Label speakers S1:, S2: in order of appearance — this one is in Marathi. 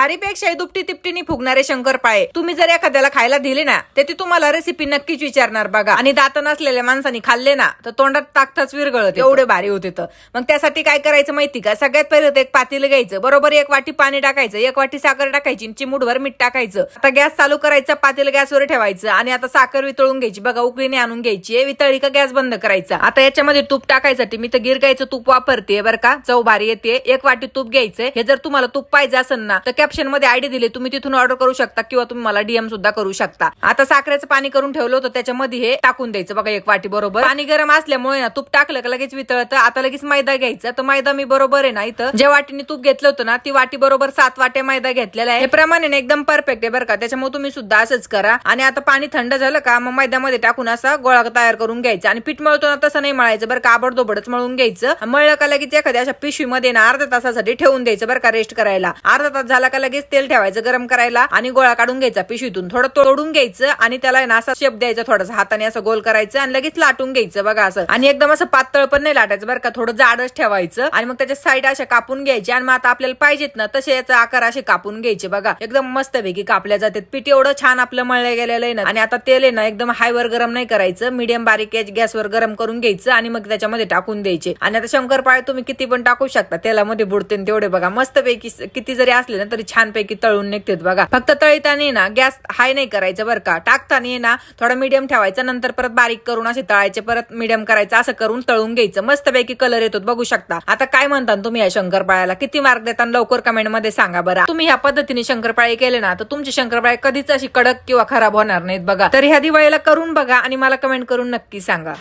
S1: खारीपेक्षा दुपटी तिपटीने फुगणारे शंकरपाळे तुम्ही जर एखाद्याला खायला दिले ना ते ते तुम्हाला रेसिपी नक्कीच विचारणार बघा. आणि दात नसलेल्या माणसाने खाल्ले ना तर तोंडात टाकताच विरगळत एवढे भारी होते तर. मग त्यासाठी काय करायचं माहिती का? सगळ्यात पहिले एक पातेलं घ्यायचं. बरोबर एक वाटी पाणी टाकायचं. एक वाटी साखर टाकायची चिमूटभर मीठ टाकायचं. आता गॅस चालू करायचा पातेलं गॅसवर ठेवायचं आणि आता साखर वितळून घ्यायची. बघा उकळीने आणून घ्यायची. वितळी का गॅस बंद करायचा. आता याच्यामध्ये तूप टाकायसाठी मी तर गिरगायचं तूप वापरते बरं का. चव भारी येते एक वाटी तूप घ्यायचंय. हे जर तुम्हाला तूप पाहिजे असेल ना तर कॅप्शनमध्ये आयडी दिली तुम्ही तिथून ऑर्डर करू शकता किंवा तुम्ही मला डीएम सुद्धा करू शकता. आता साखरेचं पाणी करून ठेवलं होतं त्याच्यामध्ये हे टाकून द्यायचं. बघा एक वाटी बरोबर. पाणी गरम असल्यामुळे ना तूप टाकलं का लगेच वितळतं. आता लगेच मैदा घ्यायचा. तर मैदा मी बरोबर आहे ना इथं ज्या वाटीने तूप घेतलं होतं ना ती वाटी बरोबर सात वाट्या मैदा घेतलेला आहे हे प्रमाणे ना एकदम परफेक्ट आहे बरं का. त्याच्यामुळे तुम्ही सुद्धा असंच करा. आणि आता पाणी थंड झालं का मग मैद्यामध्ये टाकून असा गोळा तयार करून घ्यायचा. आणि पीठ मळतो ना तसं नाही मळायचं बरं का आबडदोबडच मळून घ्यायचं. मळलं का लगेच एखाद्या अशा पिशवीमध्ये ना अर्ध्या तासासाठी ठेवून द्यायचं बरं का रेस्ट करायला. अर्धा तास झाला का लगेच तेल ठेवायचं गरम करायला आणि गोळा काढून घ्यायचा पिशवीतून. थोडं तोडून घ्यायचं आणि त्याला ना असा शेप द्यायचा थोडासा. हाताने असं गोल करायचं आणि लगेच लाटून घ्यायचं बघा असं. आणि एकदम असं पातळ पण नाही लाटायचं बरं का थोडं जाडच ठेवायचं. आणि मग त्याच्या साईड अशा कापून घ्यायचे आणि मग आता आपल्याला पाहिजेत ना तसे याचा आकार असे कापून घ्यायचे बघा. एकदम मस्त पैकी कापल्या जातात. पीठ एवढं छान आपलं मळलं गेलेलं आहे ना. आणि आता तेल आहे ना एकदम हायवर गरम नाही करायचं. मीडियम बारीक गॅसवर गरम करून घ्यायचं आणि मग त्याच्यामध्ये टाकून द्यायचे. आणि आता शंकरपाळे तुम्ही किती पण टाकू शकता. तेलामध्ये बुडते तेवढे बघा. मस्त पैकी किती जरी असले ना तरी छानपैकी तळून निघतात बघा. फक्त तळताना ना गॅस हाय नाही करायचं बरं का. टाकताना ना थोडा मीडियम ठेवायचा नंतर परत बारीक करून असे तळायचे परत मीडियम करायचं असं करून तळून घ्यायचं. मस्तपैकी कलर येतो बघू शकता. आता काय म्हणता तुम्ही या शंकरपाळ्याला? किती मार्क देता लवकर कमेंटमध्ये सांगा बरं. तुम्ही ह्या पद्धतीने शंकरपाळे केले ना तर तुमची शंकरपाळे कधीच अशी कडक किंवा खराब होणार नाहीत बघा. तर ह्या दिवाळीला करून बघा आणि मला कमेंट करून नक्की सांगा.